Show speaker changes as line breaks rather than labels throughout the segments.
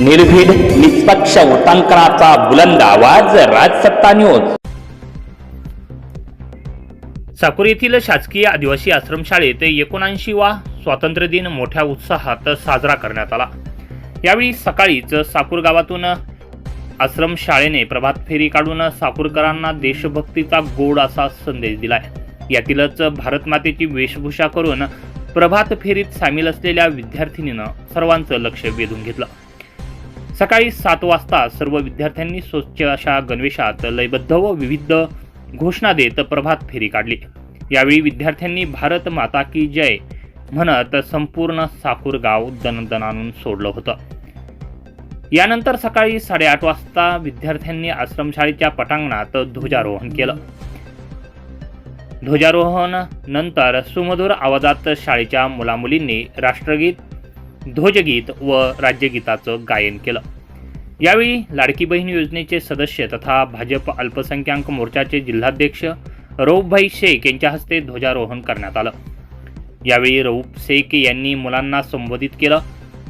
निर्भीड निष्पक्ष उटांकनाचा बुलंद आवाज राजसत्ता न्यूज.
साकुर येथील शासकीय आदिवासी आश्रमशाळेत एकोणऐंशी वा स्वातंत्र्य दिन मोठ्या उत्साहात साजरा करण्यात आला. यावेळी सकाळीच साकूर गावातून आश्रमशाळेने प्रभात फेरी काढून साकूरकरांना देशभक्तीचा गोड असा संदेश दिलाय. यातीलच भारतमातेची वेशभूषा करून प्रभात फेरीत सामील असलेल्या विद्यार्थिनीनं सर्वांचं लक्ष वेधून घेतलं. सकाळी सात वाजता सर्व विद्यार्थ्यांनी स्वच्छ अशा गणवेशात लयबद्ध व विविध घोषणा देत प्रभात फेरी काढली. यावेळी विद्यार्थ्यांनी भारत माता की जय म्हणत संपूर्ण साकूर गाव दणदणानून सोडलं होतं. यानंतर सकाळी साडेआठ वाजता विद्यार्थ्यांनी आश्रमशाळेच्या पटांगणात ध्वजारोहण केलं. ध्वजारोहण नंतर सुमधुर आवाजात शाळेच्या मुलामुलींनी राष्ट्रगीत ध्वजगीत व राज्यगीताचं गायन केलं. यावेळी लाडकी बहीण योजनेचे सदस्य तथा भाजप अल्पसंख्याक मोर्चाचे जिल्हाध्यक्ष रऊफभाई शेख यांच्या हस्ते ध्वजारोहण करण्यात आलं. यावेळी रऊफ शेख यांनी मुलांना संबोधित केलं.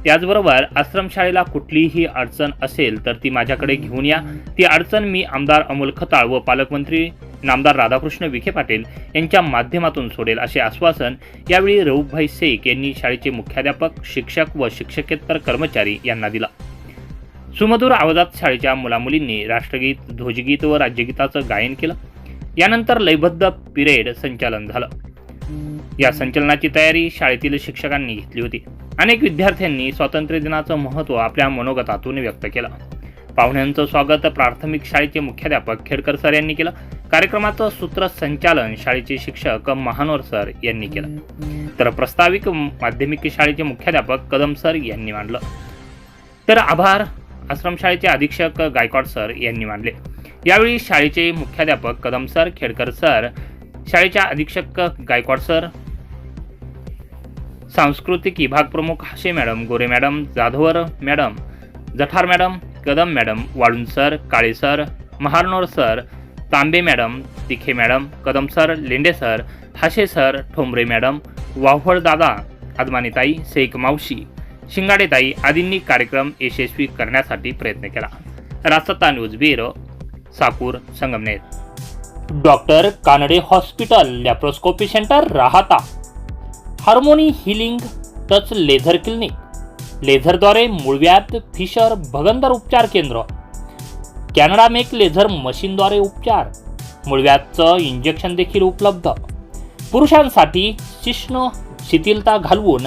त्याचबरोबर आश्रमशाळेला कुठलीही अडचण असेल तर ती माझ्याकडे घेऊन या. ती अडचण मी आमदार अमोल खताळ व पालकमंत्री नामदार राधाकृष्ण विखे पाटील यांच्या माध्यमातून सोडेल असे आश्वासन यावेळी रऊफभाई शेख यांनी शाळेचे मुख्याध्यापक शिक्षक व शिक्षकेतर कर्मचारी यांना दिला. सुमधुर आवाजात शाळेच्या मुलामुलींनी राष्ट्रगीत ध्वजगीत व राज्यगीताचं गायन केलं. यानंतर लयबद्ध पिरेड संचालन झालं. या संचलनाची तयारी शाळेतील शिक्षकांनी घेतली होती. अनेक विद्यार्थ्यांनी स्वातंत्र्य दिनाचं महत्त्व आपल्या मनोगतातून व्यक्त केलं. पाहुण्यांचं स्वागत प्राथमिक शाळेचे मुख्याध्यापक खेडकर सर यांनी केलं. कार्यक्रमाचं सूत्रसंचालन शाळेचे शिक्षक महानोर सर यांनी केलं. तर प्रस्ताविक माध्यमिक शाळेचे मुख्याध्यापक कदम सर यांनी मांडलं. तर आभार. आश्रमशाळेचे अधीक्षक गायकवाड सर यांनी मानले. यावेळी शाळेचे मुख्याध्यापक कदम सर खेडकर सर शाळेच्या अधीक्षक गायकवाड सर सांस्कृतिक विभाग प्रमुख Hashe madam Gore madam Jadhavar madam Jathar madam Kadam madam Walun sir Kale sir Maharnor sir Tambe madam Tikhe madam Kadam sir Lende sir Hashe sir Thombare madam Wahwal दादा अदमानीताई शेख मावशी शिंगाडेताई आदींनी कार्यक्रम यशस्वी करण्यासाठी प्रयत्न केला. Rasta news bureau Sakur Sangamner. Doctor Kanade hospital laparoscopy centre Rahata. Harmony healing touch laser clinic. लेझरद्वारे मूळव्याध fissure भगंदर उपचार केंद्र. कॅनडा मेक लेझर मशीनद्वारे उपचार. मूळव्याधचं इंजेक्शन देखील उपलब्ध. पुरुषांसाठी शिष्ण शिथिलता घालवून